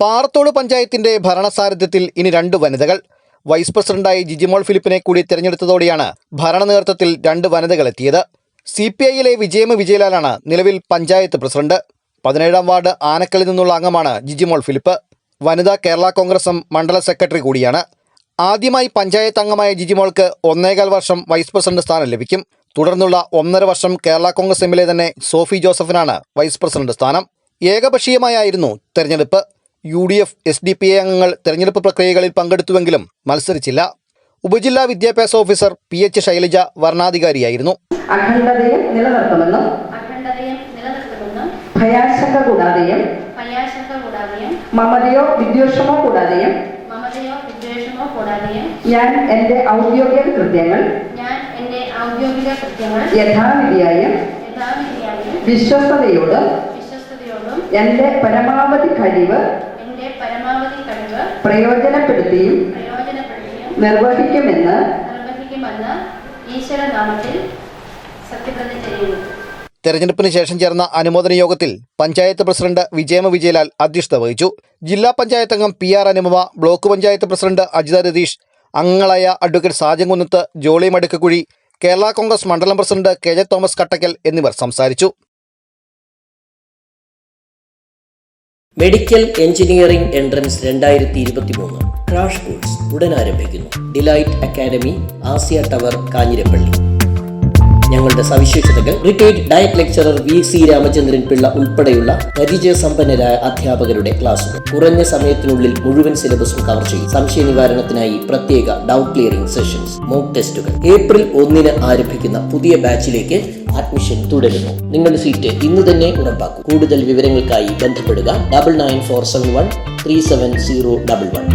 പാറത്തോട് പഞ്ചായത്തിന്റെ ഭരണസാരഥ്യത്തിൽ ഇനി രണ്ട് വനിതകൾ. വൈസ് പ്രസിഡന്റായി ജിജിമോൾ ഫിലിപ്പിനെ കൂടി തിരഞ്ഞെടുത്തതോടെയാണ് ഭരണ നേതൃത്വത്തിൽ രണ്ട് വനിതകൾ എത്തിയത്. സി പി ഐയിലെ വിജയമ വിജയലാലാണ് നിലവിൽ പഞ്ചായത്ത് പ്രസിഡന്റ്. പതിനേഴാം വാർഡ് ആനക്കലിൽ നിന്നുള്ള അംഗമാണ് ജിജിമോൾ ഫിലിപ്പ്. വനിതാ കേരള കോൺഗ്രസും മണ്ഡല സെക്രട്ടറി കൂടിയാണ്. ആദ്യമായി പഞ്ചായത്ത് അംഗമായ ജിജിമോൾക്ക് ഒന്നേകാൽ വർഷം വൈസ് പ്രസിഡന്റ് സ്ഥാനം ലഭിക്കും. തുടർന്നുള്ള ഒന്നര വർഷം കേരള കോൺഗ്രസ് എമ്മിലെ തന്നെ സോഫി ജോസഫിനാണ് വൈസ് പ്രസിഡന്റ് സ്ഥാനം. ഏകപക്ഷീയമായായിരുന്നു തെരഞ്ഞെടുപ്പ്. U D F S D P A അംഗങ്ങൾ തെരഞ്ഞെടുപ്പ് പ്രക്രിയകളിൽ പങ്കെടുത്തുവെങ്കിലും മത്സരിച്ചില്ല. ഉപജില്ലാ വിദ്യാഭ്യാസ ഓഫീസർ പി എച്ച് ശൈലജ വർണാധികാരിയായിരുന്നു. അഖണ്ഡതയും നിലനിർത്തുമെന്നും ഭയാശങ്ക കൂടാതെയും മമതയോ വിദ്വേഷമോ കൂടാതെയും ഞാൻ എന്റെ ഔദ്യോഗിക കൃത്യങ്ങൾ ഞാൻ എന്റെ ഔദ്യോഗിക കൃത്യങ്ങൾ യഥാവിധിയായും വിശ്വസ്തയോടും എന്റെ പരമാവധി കഴിവ് പരമാവധി കഴിവ് പ്രയോജനപ്പെടുത്തിയും നിർവഹിക്കുമെന്ന് നിർവഹിക്കുമെന്ന് ഈശ്വരനാമത്തിൽ സത്യപ്രതിജ്ഞ ചെയ്യുന്നു. തെരഞ്ഞെടുപ്പിന് ശേഷം ചേർന്ന അനുമോദന യോഗത്തിൽ പഞ്ചായത്ത് പ്രസിഡന്റ് വിജയമ വിജയലാൽ അധ്യക്ഷത വഹിച്ചു. ജില്ലാ പഞ്ചായത്ത് അംഗം P R Anupama block panchayat president Ajitha Ratheesh അംഗങ്ങളായ അഡ്വക്കേറ്റ് സാജൻകുന്നത്ത് ജോളി മടുക്കക്കുഴി കേരള കോൺഗ്രസ് മണ്ഡലം president K J Thomas Kattakkal എന്നിവർ സംസാരിച്ചു. മെഡിക്കൽ എഞ്ചിനീയറിംഗ് എൻട്രൻസ് രണ്ടായിരത്തി ഇരുപത്തി മൂന്ന് ക്രാഷ് കോഴ്സ് ഉടൻ ആരംഭിക്കുന്നു delight academy Asiya tower Kanjirappally. ഞങ്ങളുടെ സവിശേഷതകൾ retired DIET lecturer V C Ramachandran Pillai ഉൾപ്പെടെയുള്ള പരിചയസമ്പന്നരായ അധ്യാപകരുടെ ക്ലാസുകൾ. കുറഞ്ഞ സമയത്തിനുള്ളിൽ മുഴുവൻ സിലബസും കവർ ചെയ്യും. സംശയ നിവാരണത്തിനായി പ്രത്യേക ഡൗട്ട് ക്ലിയറിംഗ് സെഷൻസ് മോക്ക് ടെസ്റ്റുകൾ. ഏപ്രിൽ ഒന്നിന് ആരംഭിക്കുന്ന പുതിയ ബാച്ചിലേക്ക് അഡ്മിഷൻ തുടരുന്നു. നിങ്ങളുടെ സീറ്റ് ഇന്ന് തന്നെ ഉറപ്പാക്കും. കൂടുതൽ വിവരങ്ങൾക്കായി ബന്ധപ്പെടുക double nine four seven one three seven zero double one